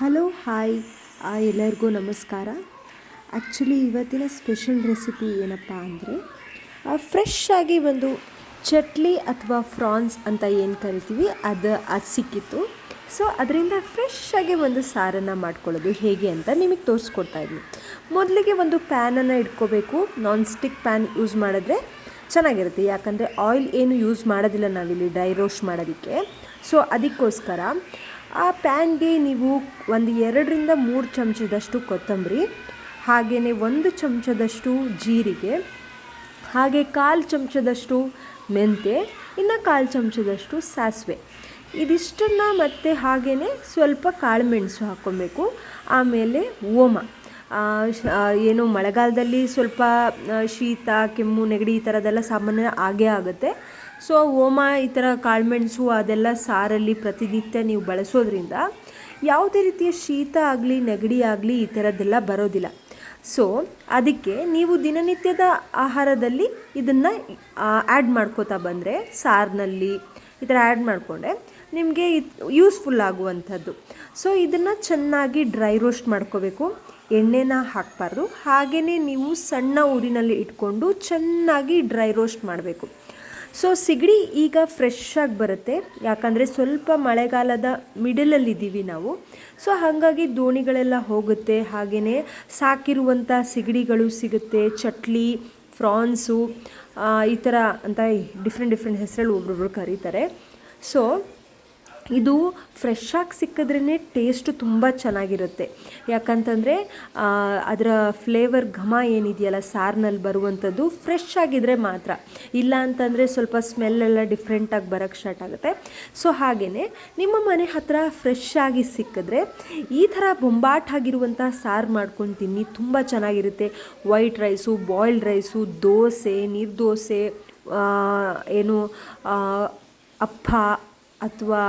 Hello, hi. ಎಲ್ಲರಿಗೂ ನಮಸ್ಕಾರ. Actually ಇವತ್ತಿನ ಸ್ಪೆಷಲ್ ರೆಸಿಪಿ ಏನಪ್ಪ ಅಂದರೆ ಫ್ರೆಶ್ ಆಗಿ ಒಂದು ಚಟ್ಲಿ ಅಥವಾ ಫ್ರಾನ್ಸ್ ಅಂತ ಏನು ಕರಿತೀವಿ, ಅದು ಅದು ಸಿಕ್ಕಿತ್ತು. ಸೊ ಅದರಿಂದ ಫ್ರೆಶ್ ಆಗಿ ಒಂದು ಸಾರನ್ನು ಮಾಡ್ಕೊಳ್ಳೋದು ಹೇಗೆ ಅಂತ ನಿಮಗೆ ತೋರಿಸ್ಕೊಡ್ತಾ ಇದ್ದೀನಿ ಮೊದಲಿಗೆ ಒಂದು ಪ್ಯಾನನ್ನು ಇಟ್ಕೋಬೇಕು. ನಾನ್ ಸ್ಟಿಕ್ ಪ್ಯಾನ್ ಯೂಸ್ ಮಾಡಿದ್ರೆ ಚೆನ್ನಾಗಿರುತ್ತೆ. ಯಾಕಂದರೆ ಆಯಿಲ್ ಏನು ಯೂಸ್ ಮಾಡೋದಿಲ್ಲ ನಾವಿಲ್ಲಿ ಡ್ರೈ ರೋಸ್ಟ್ ಮಾಡೋದಕ್ಕೆ. ಸೊ ಅದಕ್ಕೋಸ್ಕರ ಆ ಪ್ಯಾನ್ಗೆ ನೀವು ಒಂದು ಎರಡರಿಂದ ಮೂರು ಚಮಚದಷ್ಟು ಕೊತ್ತಂಬರಿ ಹಾಗೆಯೇ ಒಂದು ಚಮಚದಷ್ಟು ಜೀರಿಗೆ, ಹಾಗೆ ಕಾಲು ಚಮಚದಷ್ಟು ಮೆಂತೆ ಇನ್ನು ಕಾಲು ಚಮಚದಷ್ಟು ಸಾಸಿವೆ. ಇದಿಷ್ಟನ್ನು ಮತ್ತೆ ಹಾಗೆಯೇ ಸ್ವಲ್ಪ ಕಾಳುಮೆಣಸು ಹಾಕ್ಕೊಬೇಕು, ಆಮೇಲೆ ಓಮ. ಏನು ಮಳೆಗಾಲದಲ್ಲಿ ಸ್ವಲ್ಪ ಶೀತ, ಕೆಮ್ಮು, ನೆಗಡಿ ಈ ಥರದ್ದೆಲ್ಲ ಸಾಮಾನ್ಯ ಆಗೇ ಆಗುತ್ತೆ. ಸೊ ಓಮ ಈ ಥರ ಕಾಳುಮೆಣಸು ಅದೆಲ್ಲ ಸಾರಲ್ಲಿ ಪ್ರತಿನಿತ್ಯ ನೀವು ಬಳಸೋದ್ರಿಂದ ಯಾವುದೇ ರೀತಿಯ ಶೀತ ಆಗಲಿ, ನೆಗಡಿ ಆಗಲಿ ಈ ಥರದ್ದೆಲ್ಲ ಬರೋದಿಲ್ಲ. ಸೊ ಅದಕ್ಕೆ ನೀವು ದಿನನಿತ್ಯದ ಆಹಾರದಲ್ಲಿ ಇದನ್ನು ಆ್ಯಡ್ ಮಾಡ್ಕೋತಾ ಬಂದರೆ, ಸಾರಿನಲ್ಲಿ ಈ ಥರ ಆ್ಯಡ್ ಮಾಡಿಕೊಂಡೆ, ನಿಮಗೆ ಯೂಸ್ಫುಲ್ ಆಗುವಂಥದ್ದು. ಸೊ ಇದನ್ನು ಚೆನ್ನಾಗಿ ಡ್ರೈ ರೋಸ್ಟ್ ಮಾಡ್ಕೋಬೇಕು. ಎಣ್ಣೆನ ಹಾಕಬಾರ್ದು. ಹಾಗೆಯೇ ನೀವು ಸಣ್ಣ ಊರಿನಲ್ಲಿ ಇಟ್ಕೊಂಡು ಚೆನ್ನಾಗಿ ಡ್ರೈ ರೋಸ್ಟ್ ಮಾಡಬೇಕು. ಸೊ ಸಿಗಡಿ ಈಗ ಫ್ರೆಶ್ ಆಗಿ ಬರುತ್ತೆ. ಯಾಕಂದರೆ ಸ್ವಲ್ಪ ಮಳೆಗಾಲದ ಮಿಡಲಲ್ಲಿದ್ದೀವಿ ನಾವು. ಸೊ ಹಾಗಾಗಿ ದೋಣಿಗಳೆಲ್ಲ ಹೋಗುತ್ತೆ. ಹಾಗೆಯೇ ಸಾಕಿರುವಂಥ ಸಿಗಡಿಗಳು ಸಿಗುತ್ತೆ. ಚಟ್ಲಿ ಫ್ರಾನ್ಸು ಈ ಥರ ಅಂತ ಡಿಫ್ರೆಂಟ್ ಡಿಫ್ರೆಂಟ್ ಹೆಸರಲ್ಲಿ ಒಬ್ಬೊಬ್ರು ಕರೀತಾರೆ. ಸೊ ಇದು ಫ್ರೆಶ್ ಆಗಿ ಸಿಕ್ಕಿದ್ರೇ ಟೇಸ್ಟ್ ತುಂಬ ಚೆನ್ನಾಗಿರುತ್ತೆ. ಯಾಕಂತಂದರೆ ಅದರ ಫ್ಲೇವರ್ ಘಮ ಏನಿದೆಯಲ್ಲ, ಸಾರ್ನಲ್ಲಿ ಬರುವಂಥದ್ದು ಫ್ರೆಶ್ ಆಗಿದ್ದರೆ ಮಾತ್ರ. ಇಲ್ಲ ಅಂತಂದರೆ ಸ್ವಲ್ಪ ಸ್ಮೆಲ್ಲೆಲ್ಲ ಡಿಫ್ರೆಂಟಾಗಿ ಬರೋಕ್ಕೆ ಸ್ಟಾರ್ಟ್ ಆಗುತ್ತೆ. ಸೊ ಹಾಗೆಯೇ ನಿಮ್ಮ ಮನೆ ಹತ್ರ ಫ್ರೆಶ್ ಆಗಿ ಸಿಕ್ಕಿದ್ರೆ ಈ ಥರ ಬೊಂಬಾಟ್ ಆಗಿರುವಂಥ ಸಾರು ಮಾಡ್ಕೊಂಡು ತಿನ್ನಿ, ತುಂಬ ಚೆನ್ನಾಗಿರುತ್ತೆ. White rice boiled rice dosa neer dosa ಏನು ಅಪ್ಪ ಅಥವಾ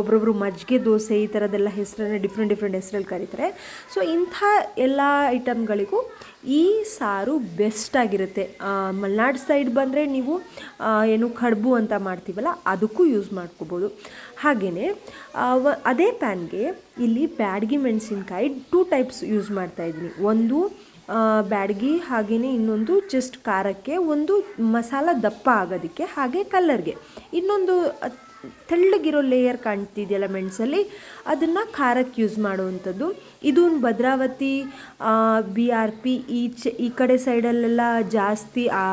ಒಬ್ರೊಬ್ರು ಮಜ್ಜಿಗೆ ದೋಸೆ ಈ ಥರದ್ದೆಲ್ಲ ಹೆಸರನ್ನ ಡಿಫ್ರೆಂಟ್ ಡಿಫ್ರೆಂಟ್ ಹೆಸರಲ್ಲಿ ಕರೀತಾರೆ. ಸೊ ಇಂಥ ಎಲ್ಲ ಐಟಮ್ಗಳಿಗೂ ಈ ಸಾರು ಬೆಸ್ಟ್ ಆಗಿರುತ್ತೆ. ಮಲೆನಾಡು ಸೈಡ್ ಬಂದರೆ ನೀವು ಏನು ಕಡುಬು ಅಂತ ಮಾಡ್ತೀವಲ್ಲ, ಅದಕ್ಕೂ ಯೂಸ್ ಮಾಡ್ಕೋಬೋದು. ಹಾಗೆಯೇ ಅದೇ ಪ್ಯಾನ್ಗೆ ಇಲ್ಲಿ ಬ್ಯಾಡ್ಗಿ ಮೆಣಸಿನ್ಕಾಯಿ ಟೂ ಟೈಪ್ಸ್ ಯೂಸ್ ಮಾಡ್ತಾಯಿದ್ದೀನಿ ಒಂದು ಬ್ಯಾಡ್ಗಿ ಹಾಗೆಯೇ ಇನ್ನೊಂದು ಜಸ್ಟ್ ಖಾರಕ್ಕೆ ಒಂದು ಮಸಾಲ ದಪ್ಪ ಆಗೋದಕ್ಕೆ ಹಾಗೆ ಕಲ್ಲರ್ಗೆ ಇನ್ನೊಂದು ತೆಳ್ಳಗಿರೋ ಲೇಯರ್ ಕಾಣ್ತಿದೆಯಲ್ಲ ಮೆಣಸಲ್ಲಿ? ಅದನ್ನು ಖಾರಕ್ಕೆ ಯೂಸ್ ಮಾಡುವಂಥದ್ದು. ಇದು ಭದ್ರಾವತಿ ಬಿ ಆರ್ ಪಿ ಈ ಚ, ಈ ಕಡೆ ಸೈಡಲ್ಲೆಲ್ಲ ಜಾಸ್ತಿ, ಆ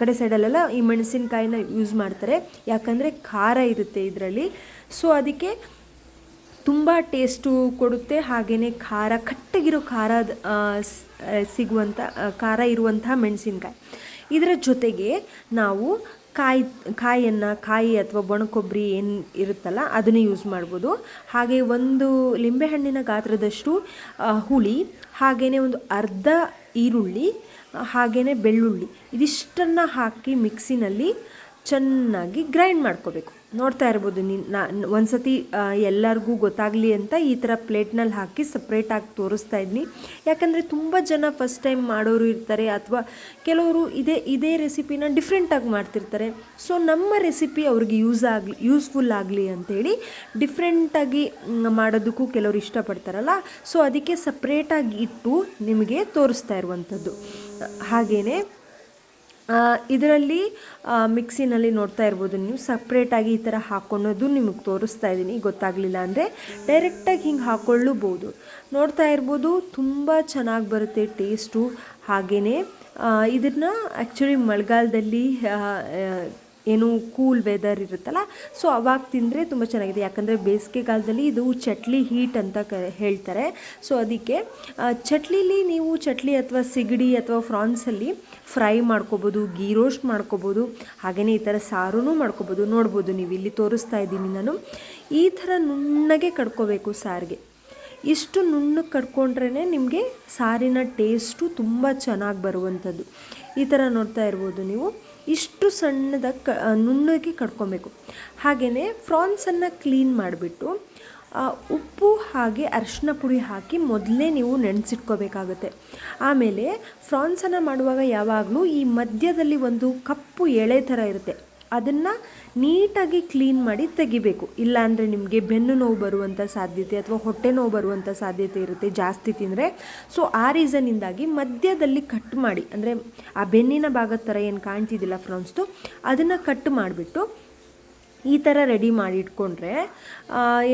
ಕಡೆ ಸೈಡಲ್ಲೆಲ್ಲ ಈ ಮೆಣಸಿನ್ಕಾಯಿನ ಯೂಸ್ ಮಾಡ್ತಾರೆ. ಯಾಕಂದರೆ ಖಾರ ಇರುತ್ತೆ ಇದರಲ್ಲಿ. ಸೊ ಅದಕ್ಕೆ ತುಂಬ ಟೇಸ್ಟು ಕೊಡುತ್ತೆ. ಹಾಗೆಯೇ ಖಾರ, ಕಟ್ಟಗಿರೋ ಖಾರ ಸಿಗುವಂಥ ಖಾರ ಇರುವಂತಹ ಮೆಣಸಿನಕಾಯಿ. ಇದರ ಜೊತೆಗೆ ನಾವು ಕಾಯಿ, ಕಾಯಿಯನ್ನು, ಕಾಯಿ ಅಥವಾ ಒಣಕೊಬ್ಬರಿ ಏನು ಇರುತ್ತಲ್ಲ, ಅದನ್ನು ಯೂಸ್ ಮಾಡ್ಬೋದು. ಹಾಗೆ ಒಂದು ಲಿಂಬೆಹಣ್ಣಿನ ಗಾತ್ರದಷ್ಟು ಹುಳಿ ಹಾಗೆಯೇ ಒಂದು ಅರ್ಧ ಈರುಳ್ಳಿ ಹಾಗೆಯೇ ಬೆಳ್ಳುಳ್ಳಿ, ಇದಿಷ್ಟನ್ನು ಹಾಕಿ ಮಿಕ್ಸಿನಲ್ಲಿ ಚೆನ್ನಾಗಿ ಗ್ರೈಂಡ್ ಮಾಡ್ಕೋಬೇಕು. ನೋಡ್ತಾ ಇರ್ಬೋದು, ನೀನು ನಾ, ಒಂದ್ಸತಿ ಎಲ್ಲರಿಗೂ ಗೊತ್ತಾಗಲಿ ಅಂತ ಈ ಥರ ಪ್ಲೇಟ್ನಲ್ಲಿ ಹಾಕಿ ಸಪ್ರೇಟಾಗಿ ತೋರಿಸ್ತಾ ಇದ್ದೀನಿ ಯಾಕಂದರೆ ತುಂಬ ಜನ ಫಸ್ಟ್ ಟೈಮ್ ಮಾಡೋರು ಇರ್ತಾರೆ ಅಥವಾ ಕೆಲವರು ಇದೇ ಇದೇ ರೆಸಿಪಿನ ಡಿಫ್ರೆಂಟಾಗಿ ಮಾಡ್ತಿರ್ತಾರೆ. ಸೊ ನಮ್ಮ ರೆಸಿಪಿ ಅವ್ರಿಗೆ ಯೂಸ್ ಆಗಲಿ ಯೂಸ್ಫುಲ್ ಆಗಲಿ ಅಂಥೇಳಿ ಡಿಫ್ರೆಂಟಾಗಿ ಮಾಡೋದಕ್ಕೂ ಕೆಲವರು ಇಷ್ಟಪಡ್ತಾರಲ್ಲ. ಸೊ ಅದಕ್ಕೆ ಸಪ್ರೇಟಾಗಿ ಇಟ್ಟು ನಿಮಗೆ ತೋರಿಸ್ತಾ ಇರುವಂಥದ್ದು. ಹಾಗೆಯೇ ಇದರಲ್ಲಿ ಮಿಕ್ಸಿನಲ್ಲಿ ನೋಡ್ತಾ ಇರ್ಬೋದು ನೀವು. ಸಪ್ರೇಟಾಗಿ ಈ ಥರ ಹಾಕ್ಕೊಳೋದು ನಿಮಗೆ ತೋರಿಸ್ತಾ ಇದ್ದೀನಿ. ಗೊತ್ತಾಗಲಿಲ್ಲ ಅಂದರೆ ಡೈರೆಕ್ಟಾಗಿ ಹಿಂಗೆ ಹಾಕ್ಕೊಳ್ಳಬಹುದು ನೋಡ್ತಾ ಇರ್ಬೋದು, ತುಂಬ ಚೆನ್ನಾಗಿ ಬರುತ್ತೆ ಟೇಸ್ಟು. ಹಾಗೆಯೇ ಇದನ್ನು ಆ್ಯಕ್ಚುಲಿ ಮಳೆಗಾಲದಲ್ಲಿ ಏನು ಕೂಲ್ ವೆದರ್ ಇರುತ್ತಲ್ಲ? ಸೊ ಅವಾಗ ತಿಂದರೆ ತುಂಬ ಚೆನ್ನಾಗಿದೆ. ಯಾಕಂದರೆ ಬೇಸಿಗೆಗಾಲದಲ್ಲಿ ಇದು ಚಟ್ಲಿ ಹೀಟ್ ಅಂತ ಕ, ಹೇಳ್ತಾರೆ. ಸೊ ಅದಕ್ಕೆ ಚಟ್ಲಿಲಿ ನೀವು ಚಟ್ಲಿ ಅಥವಾ ಸಿಗಡಿ ಅಥವಾ ಫ್ರಾನ್ಸಲ್ಲಿ ಫ್ರೈ ಮಾಡ್ಕೋಬೋದು ಗೀ ರೋಸ್ಟ್ ಮಾಡ್ಕೋಬೋದು ಹಾಗೆಯೇ ಈ ಥರ ಸಾರೂ ಮಾಡ್ಕೋಬೋದು. ನೋಡ್ಬೋದು ನೀವು, ಇಲ್ಲಿ ತೋರಿಸ್ತಾ ಇದ್ದೀನಿ ನಾನು. ಈ ಥರ ನುಣ್ಣಗೆ ಕಡ್ಕೋಬೇಕು ಸಾರಿಗೆ. ಇಷ್ಟು ನುಣ್ಣಗೆ ಕಡ್ಕೊಂಡ್ರೇ ನಿಮಗೆ ಸಾರಿನ ಟೇಸ್ಟು ತುಂಬ ಚೆನ್ನಾಗಿ ಬರುವಂಥದ್ದು. ಈ ಥರ ನೋಡ್ತಾ ಇರ್ಬೋದು ನೀವು. ಇಷ್ಟು ಸಣ್ಣದಾಗಿ ಕ ನುಣ್ಣಗೆ ಕಡ್ಕೊಬೇಕು. ಹಾಗೆಯೇ ಫ್ರಾನ್ಸನ್ನು ಕ್ಲೀನ್ ಮಾಡಿಬಿಟ್ಟು ಉಪ್ಪು ಹಾಗೆ ಅರಿಶಿನ ಪುಡಿ ಹಾಕಿ ಮೊದಲೇ ನೀವು ನೆನೆಸಿಟ್ಕೋಬೇಕಾಗುತ್ತೆ. ಆಮೇಲೆ ಫ್ರಾನ್ಸನ್ನು ಮಾಡುವಾಗ ಯಾವಾಗಲೂ ಈ ಮಧ್ಯದಲ್ಲಿ ಒಂದು ಕಪ್ಪು ಎಳೆ ಥರ ಇರುತ್ತೆ. ಅದನ್ನು ನೀಟಾಗಿ ಕ್ಲೀನ್ ಮಾಡಿ ತೆಗಿಬೇಕು. ಇಲ್ಲಾಂದರೆ ನಿಮಗೆ ಬೆನ್ನು ನೋವು ಬರುವಂಥ ಸಾಧ್ಯತೆ ಅಥವಾ ಹೊಟ್ಟೆ ನೋವು ಬರುವಂಥ ಸಾಧ್ಯತೆ ಇರುತ್ತೆ ಜಾಸ್ತಿ ತಿಂದರೆ. ಸೊ ಆ ರೀಸನ್ನಿಂದಾಗಿ ಮಧ್ಯದಲ್ಲಿ ಕಟ್ ಮಾಡಿ, ಅಂದರೆ ಆ ಬೆನ್ನಿನ ಭಾಗದ ಥರ ಏನು ಕಾಣ್ತಿದ್ದಿಲ್ಲ ಫ್ರೆಂಡ್ಸ್ದು ಅದನ್ನು ಕಟ್ ಮಾಡಿಬಿಟ್ಟು ಈ ಥರ ರೆಡಿ ಮಾಡಿ ಇಟ್ಕೊಂಡ್ರೆ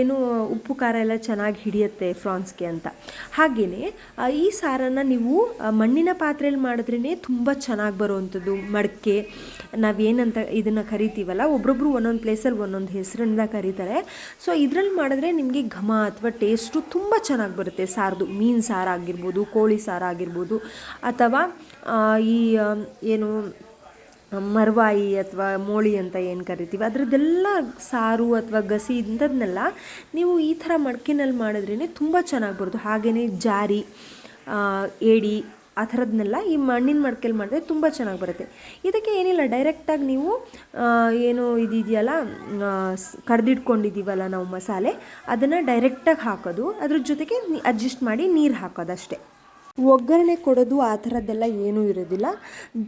ಏನು ಉಪ್ಪು ಖಾರ ಎಲ್ಲ ಚೆನ್ನಾಗಿ ಹಿಡಿಯುತ್ತೆ ಫ್ರಾನ್ಸ್ಗೆ ಅಂತ. ಹಾಗೆಯೇ ಈ ಸಾರನ್ನು ನೀವು ಮಣ್ಣಿನ ಪಾತ್ರೆಯಲ್ಲಿ ಮಾಡಿದ್ರೇ ತುಂಬ ಚೆನ್ನಾಗಿ ಬರುವಂಥದ್ದು. ಮಡಕೆ, ನಾವೇನಂತ ಇದನ್ನು ಕರಿತೀವಲ್ಲ, ಒಬ್ರೊಬ್ರು ಒಂದೊಂದು ಪ್ಲೇಸಲ್ಲಿ ಒಂದೊಂದು ಹೆಸರಿಂದ ಕರೀತಾರೆ. ಸೊ ಇದರಲ್ಲಿ ಮಾಡಿದ್ರೆ ನಿಮಗೆ ಘಮ ಅಥವಾ ಟೇಸ್ಟು ತುಂಬ ಚೆನ್ನಾಗಿ ಬರುತ್ತೆ. ಸಾರದು ಮೀನು ಸಾರು ಆಗಿರ್ಬೋದು, ಕೋಳಿ ಸಾರು ಆಗಿರ್ಬೋದು, ಅಥವಾ ಈ ಏನು ಮರ್ವಾಯಿ ಅಥವಾ ಮೋಳಿ ಅಂತ ಏನು ಕರಿತೀವಿ, ಅದರದ್ದೆಲ್ಲ ಸಾರು ಅಥವಾ ಗಸಿ ಇಂಥದ್ನೆಲ್ಲ ನೀವು ಈ ಥರ ಮಡ್ಕೆನಲ್ಲಿ ಮಾಡಿದ್ರೇ ತುಂಬ ಚೆನ್ನಾಗಿ ಬರೋದು ಹಾಗೆಯೇ ಜಾರಿ ಏಡಿ, ಆ ಥರದ್ನೆಲ್ಲ ಈ ಮಣ್ಣಿನ ಮಡ್ಕೆಲಿ ಮಾಡಿದ್ರೆ ತುಂಬ ಚೆನ್ನಾಗಿ ಬರುತ್ತೆ. ಇದಕ್ಕೆ ಏನಿಲ್ಲ, ಡೈರೆಕ್ಟಾಗಿ ನೀವು ಏನು ಇದಿದೆಯಲ್ಲ ಕಡ್ದಿಟ್ಕೊಂಡಿದ್ದೀವಲ್ಲ ನಾವು ಮಸಾಲೆ, ಅದನ್ನು ಡೈರೆಕ್ಟಾಗಿ ಹಾಕೋದು, ಅದ್ರ ಜೊತೆಗೆ ಅಡ್ಜಸ್ಟ್ ಮಾಡಿ ನೀರು ಹಾಕೋದು ಅಷ್ಟೇ ಒಗ್ಗರಣೆ ಕೊಡೋದು ಆ ಥರದ್ದೆಲ್ಲ ಏನೂ ಇರೋದಿಲ್ಲ.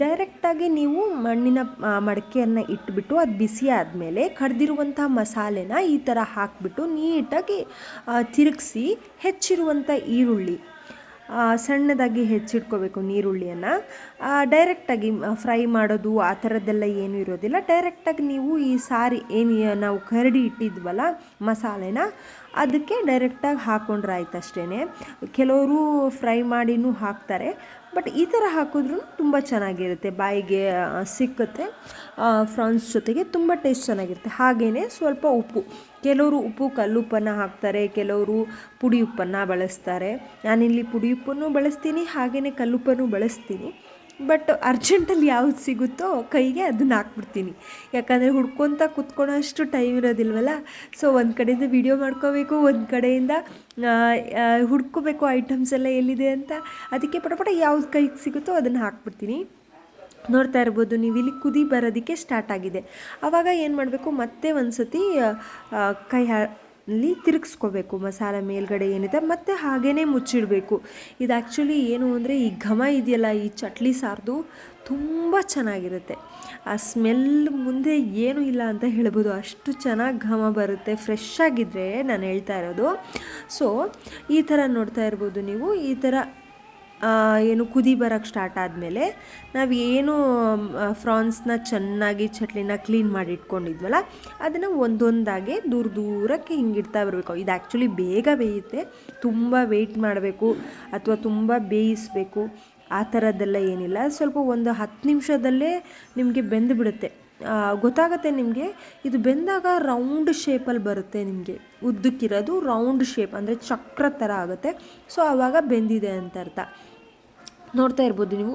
ಡೈರೆಕ್ಟಾಗಿ ನೀವು ಮಣ್ಣಿನ ಮಡಕೆಯನ್ನು ಇಟ್ಬಿಟ್ಟು ಅದು ಬಿಸಿ ಆದಮೇಲೆ ಕಡ್ದಿರುವಂಥ ಮಸಾಲೆನ ಈ ಥರ ಹಾಕಿಬಿಟ್ಟು ನೀಟಾಗಿ ತಿರುಗಿಸಿ ಹೆಚ್ಚಿರುವಂಥ ಈರುಳ್ಳಿ ಸಣ್ಣದಾಗಿ ಹೆಚ್ಚಿಟ್ಕೋಬೇಕು ನೀರುಳ್ಳಿಯನ್ನು. ಡೈರೆಕ್ಟಾಗಿ ಫ್ರೈ ಮಾಡೋದು ಆ ಥರದ್ದೆಲ್ಲ ಏನೂ ಇರೋದಿಲ್ಲ. ಡೈರೆಕ್ಟಾಗಿ ನೀವು ಈ ಸಾರಿ ಏನು ನಾವು ಕರಡಿ ಇಟ್ಟಿದ್ವಲ್ಲ ಮಸಾಲೆನ ಅದಕ್ಕೆ ಡೈರೆಕ್ಟಾಗಿ ಹಾಕ್ಕೊಂಡ್ರೆ ಆಯ್ತು ಅಷ್ಟೇ ಕೆಲವರು ಫ್ರೈ ಮಾಡಿನೂ ಹಾಕ್ತಾರೆ, ಬಟ್ ಈ ಥರ ಹಾಕಿದ್ರೂ ತುಂಬ ಚೆನ್ನಾಗಿರುತ್ತೆ. ಬಾಯಿಗೆ ಸಿಕ್ಕುತ್ತೆ. ಫ್ರಾನ್ಸ್ ಜೊತೆಗೆ ತುಂಬ ಟೇಸ್ಟ್ ಚೆನ್ನಾಗಿರುತ್ತೆ. ಹಾಗೆಯೇ ಸ್ವಲ್ಪ ಉಪ್ಪು. ಕೆಲವರು ಉಪ್ಪು ಕಲ್ಲುಪ್ಪನ್ನು ಹಾಕ್ತಾರೆ, ಕೆಲವರು ಪುಡಿ ಉಪ್ಪನ್ನು ಬಳಸ್ತಾರೆ. ನಾನಿಲ್ಲಿ ಪುಡಿ ಉಪ್ಪನ್ನು ಬಳಸ್ತೀನಿ ಹಾಗೆಯೇ ಕಲ್ಲುಪ್ಪನ್ನು ಬಳಸ್ತೀನಿ. ಬಟ್ ಅರ್ಜೆಂಟಲ್ಲಿ ಯಾವ್ದು ಸಿಗುತ್ತೋ ಕೈಗೆ ಅದನ್ನ ಹಾಕ್ಬಿಡ್ತೀನಿ. ಯಾಕಂದರೆ ಹುಡ್ಕೊತ ಕುತ್ಕೊಳ್ಳೋಷ್ಟು ಟೈಮ್ ಇರೋದಿಲ್ವಲ್ಲ? ಸೊ ಒಂದು ಕಡೆಯಿಂದ ವಿಡಿಯೋ ಮಾಡ್ಕೋಬೇಕು, ಒಂದು ಕಡೆಯಿಂದ ಹುಡ್ಕೋಬೇಕು ಐಟಮ್ಸ್ ಎಲ್ಲ ಎಲ್ಲಿದೆ ಅಂತ. ಅದಕ್ಕೆ ಪಟ ಪಟ ಯಾವ್ದು ಕೈಗೆ ಸಿಗುತ್ತೋ ಅದನ್ನು ಹಾಕ್ಬಿಡ್ತೀನಿ. ನೋಡ್ತಾ ಇರ್ಬೋದು, ನೀವು ಇಲ್ಲಿ ಕುದಿ ಬರೋದಕ್ಕೆ ಸ್ಟಾರ್ಟ್ ಆಗಿದೆ. ಆವಾಗ ಏನು ಮಾಡಬೇಕು, ಮತ್ತೆ ಒಂದು ಸತಿ ಕೈ ಅಲ್ಲಿ ತಿರುಗಿಸ್ಕೋಬೇಕು. ಮಸಾಲೆ ಮೇಲ್ಗಡೆ ಏನಿದೆ ಮತ್ತು ಹಾಗೇ ಮುಚ್ಚಿಡಬೇಕು. ಇದು ಆ್ಯಕ್ಚುಲಿ ಏನು ಅಂದರೆ ಈ ಘಮ ಇದೆಯಲ್ಲ, ಈ ಚಟ್ಲಿ ಸಾರ್ದು ತುಂಬ ಚೆನ್ನಾಗಿರುತ್ತೆ. ಆ ಸ್ಮೆಲ್ ಮುಂದೆ ಏನೂ ಇಲ್ಲ ಅಂತ ಹೇಳ್ಬೋದು. ಅಷ್ಟು ಚೆನ್ನಾಗಿ ಘಮ ಬರುತ್ತೆ. ಫ್ರೆಶ್ ಆಗಿದ್ದರೆ ನಾನು ಹೇಳ್ತಾ ಇರೋದು. ಸೊ ಈ ಥರ ನೋಡ್ತಾ ಇರ್ಬೋದು ನೀವು. ಈ ಥರ ಏನು ಕುದಿ ಬರೋಕ್ಕೆ ಸ್ಟಾರ್ಟ್ ಆದಮೇಲೆ ನಾವು ಏನು ಫ್ರಾನ್ಸ್ನ ಚೆನ್ನಾಗಿ ಚಟ್ಲಿನ ಕ್ಲೀನ್ ಮಾಡಿ ಇಟ್ಕೊಂಡಿದ್ವಲ್ಲ, ಅದನ್ನು ಒಂದೊಂದಾಗೆ ದೂರ ದೂರಕ್ಕೆ ಹಿಂಗಿಡ್ತಾ ಬರಬೇಕು. ಇದು ಆ್ಯಕ್ಚುಲಿ ಬೇಗ ಬೇಯುತ್ತೆ. ತುಂಬ ವೆಯ್ಟ್ ಮಾಡಬೇಕು ಅಥವಾ ತುಂಬ ಬೇಯಿಸಬೇಕು. ಆ ಥರದ್ದೆಲ್ಲ ಏನಿಲ್ಲ. ಸ್ವಲ್ಪ ಒಂದು ಹತ್ತು ನಿಮಿಷದಲ್ಲೇ ನಿಮಗೆ ಬೆಂದು ಬಿಡುತ್ತೆ. ಗೊತ್ತಾಗುತ್ತೆ ನಿಮಗೆ? ಇದು ಬೆಂದಾಗ ರೌಂಡ್ ಶೇಪಲ್ಲಿ ಬರುತ್ತೆ ನಿಮಗೆ. ಉದ್ದಕ್ಕಿರೋದು ರೌಂಡ್ ಶೇಪ್ ಅಂದರೆ ಚಕ್ರ ಥರ ಆಗುತ್ತೆ. ಸೊ ಆವಾಗ ಬೆಂದಿದೆ ಅಂತ ಅರ್ಥ. ನೋಡ್ತಾ ಇರ್ಬೋದು ನೀವು.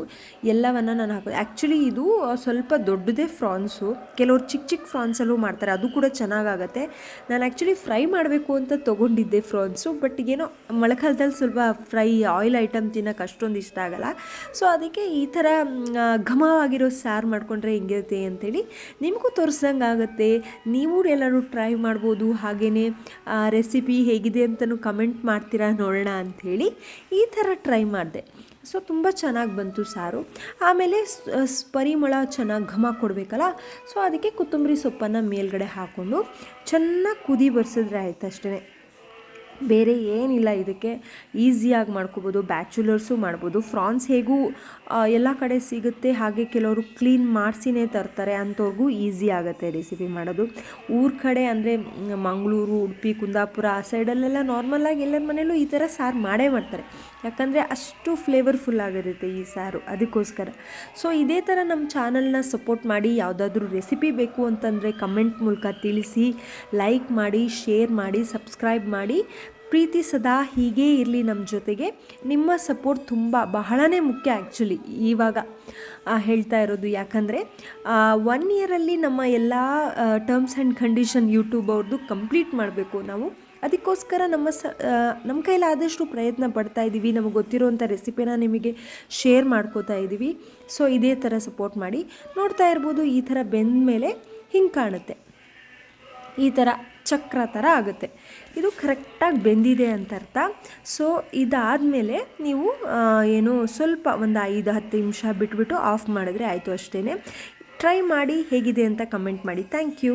ಎಲ್ಲವನ್ನು ನಾನು ಹಾಕೋದು. ಆ್ಯಕ್ಚುಲಿ ಇದು ಸ್ವಲ್ಪ ದೊಡ್ಡದೇ ಫ್ರಾನ್ಸು. ಕೆಲವರು ಚಿಕ್ಕ ಚಿಕ್ಕ ಫ್ರಾನ್ಸಲ್ಲೂ ಮಾಡ್ತಾರೆ. ಅದು ಕೂಡ ಚೆನ್ನಾಗಾಗತ್ತೆ. ನಾನು ಆ್ಯಕ್ಚುಲಿ ಫ್ರೈ ಮಾಡಬೇಕು ಅಂತ ತೊಗೊಂಡಿದ್ದೆ ಫ್ರಾನ್ಸು. ಬಟ್ ಏನೋ ಮಳೆಗಾಲದಲ್ಲಿ ಸ್ವಲ್ಪ ಫ್ರೈ, ಆಯಿಲ್ ಐಟಮ್ ತಿನ್ನೋಕೆ ಅಷ್ಟೊಂದು ಇಷ್ಟ ಆಗಲ್ಲ. ಸೊ ಅದಕ್ಕೆ ಈ ಥರ ಘಮವಾಗಿರೋ ಸಾರು ಮಾಡಿಕೊಂಡ್ರೆ ಹೆಂಗಿರುತ್ತೆ ಅಂತೇಳಿ ನಿಮಗೂ ತೋರಿಸ್ದಂಗೆ ಆಗುತ್ತೆ. ನೀವು ಎಲ್ಲರೂ ಟ್ರೈ ಮಾಡ್ಬೋದು. ಹಾಗೆಯೇ ರೆಸಿಪಿ ಹೇಗಿದೆ ಅಂತಲೂ ಕಮೆಂಟ್ ಮಾಡ್ತೀರಾ ನೋಡೋಣ ಅಂಥೇಳಿ ಈ ಥರ ಟ್ರೈ ಮಾಡಿದೆ. ಸೊ ತುಂಬ ಚೆನ್ನಾಗಿ ಬಂತು ಸಾರು. ಆಮೇಲೆ ಪರಿಮಳ ಚೆನ್ನಾಗಿ ಘಮ ಕೊಡಬೇಕಲ್ಲ? ಸೊ ಅದಕ್ಕೆ ಕೊತ್ತಂಬರಿ ಸೊಪ್ಪನ್ನು ಮೇಲ್ಗಡೆ ಹಾಕ್ಕೊಂಡು ಚೆನ್ನಾಗಿ ಕುದಿ ಬರ್ಸಿದ್ರೆ ಆಯ್ತು ಅಷ್ಟೇ ಬೇರೆ ಏನಿಲ್ಲ, ಇದಕ್ಕೆ ಈಸಿಯಾಗಿ ಮಾಡ್ಕೋಬೋದು ಬ್ಯಾಚುಲರ್ಸು ಮಾಡ್ಬೋದು. ಫ್ರಾನ್ಸ್ ಹೇಗೂ ಎಲ್ಲ ಕಡೆ ಸಿಗುತ್ತೆ, ಹಾಗೆ ಕೆಲವರು ಕ್ಲೀನ್ ಮಾಡಿಸಿನೇ ತರ್ತಾರೆ ಅಂಥವ್ರಿಗೂ ಈಸಿ ಆಗುತ್ತೆ ರೆಸಿಪಿ ಮಾಡೋದು. ಊರ ಕಡೆ ಅಂದರೆ ಮಂಗಳೂರು, ಉಡುಪಿ, ಕುಂದಾಪುರ, ಆ ಸೈಡಲ್ಲೆಲ್ಲ ನಾರ್ಮಲಾಗಿ ಎಲ್ಲರ ಮನೇಲೂ ಈ ಥರ ಸಾರು ಮಾಡೇ ಮಾಡ್ತಾರೆ. ಯಾಕಂದರೆ ಅಷ್ಟು ಫ್ಲೇವರ್ಫುಲ್ ಆಗಿರುತ್ತೆ ಈ ಸಾರು, ಅದಕ್ಕೋಸ್ಕರ. ಸೊ ಇದೇ ಥರ ನಮ್ಮ ಚಾನಲ್ನ ಸಪೋರ್ಟ್ ಮಾಡಿ, ಯಾವುದಾದ್ರೂ ರೆಸಿಪಿ ಬೇಕು ಅಂತಂದರೆ ಕಮೆಂಟ್ ಮೂಲಕ ತಿಳಿಸಿ ಲೈಕ್ ಮಾಡಿ ಶೇರ್ ಮಾಡಿ ಸಬ್ಸ್ಕ್ರೈಬ್ ಮಾಡಿ ಪ್ರೀತಿ ಸದಾ ಹೀಗೇ ಇರಲಿ ನಮ್ಮ ಜೊತೆಗೆ. ನಿಮ್ಮ ಸಪೋರ್ಟ್ ತುಂಬ ಬಹಳನೇ ಮುಖ್ಯ ಆ್ಯಕ್ಚುಲಿ ಇವಾಗ. ಹೇಳ್ತಾ ಇರೋದು ಯಾಕಂದರೆ ಒನ್ ಇಯರಲ್ಲಿ ನಮ್ಮ ಎಲ್ಲ ಟರ್ಮ್ಸ್ ಆ್ಯಂಡ್ ಕಂಡೀಷನ್ ಯೂಟ್ಯೂಬ್ ಅವ್ರದ್ದು ಕಂಪ್ಲೀಟ್ ಮಾಡಬೇಕು ನಾವು. ಅದಕ್ಕೋಸ್ಕರ ನಮ್ಮ ಸ ನಮ್ಮ ಕೈಲಾದಷ್ಟು ಪ್ರಯತ್ನ ಪಡ್ತಾ ಇದ್ದೀವಿ ನಮಗೆ ಗೊತ್ತಿರುವಂಥ ರೆಸಿಪಿನ ನಿಮಗೆ ಶೇರ್ ಮಾಡ್ಕೋತಾ ಇದ್ದೀವಿ ಸೊ ಇದೇ ಥರ ಸಪೋರ್ಟ್ ಮಾಡಿ. ನೋಡ್ತಾ ಇರ್ಬೋದು, ಈ ಥರ ಬೆಂದ ಮೇಲೆ ಹಿಂಗೆ ಕಾಣುತ್ತೆ. ಈ ಥರ ಚಕ್ರ ಥರ ಆಗುತ್ತೆ. ಇದು ಕರೆಕ್ಟಾಗಿ ಬೆಂದಿದೆ ಅಂತ ಅರ್ಥ. ಸೊ ಇದಾದಮೇಲೆ ನೀವು ಏನು ಸ್ವಲ್ಪ ಒಂದು ಐದು, ಹತ್ತು ನಿಮಿಷ ಬಿಟ್ಬಿಟ್ಟು ಆಫ್ ಮಾಡಿದ್ರೆ ಆಯಿತು ಅಷ್ಟೇ ಟ್ರೈ ಮಾಡಿ ಹೇಗಿದೆ ಅಂತ ಕಮೆಂಟ್ ಮಾಡಿ. Thank you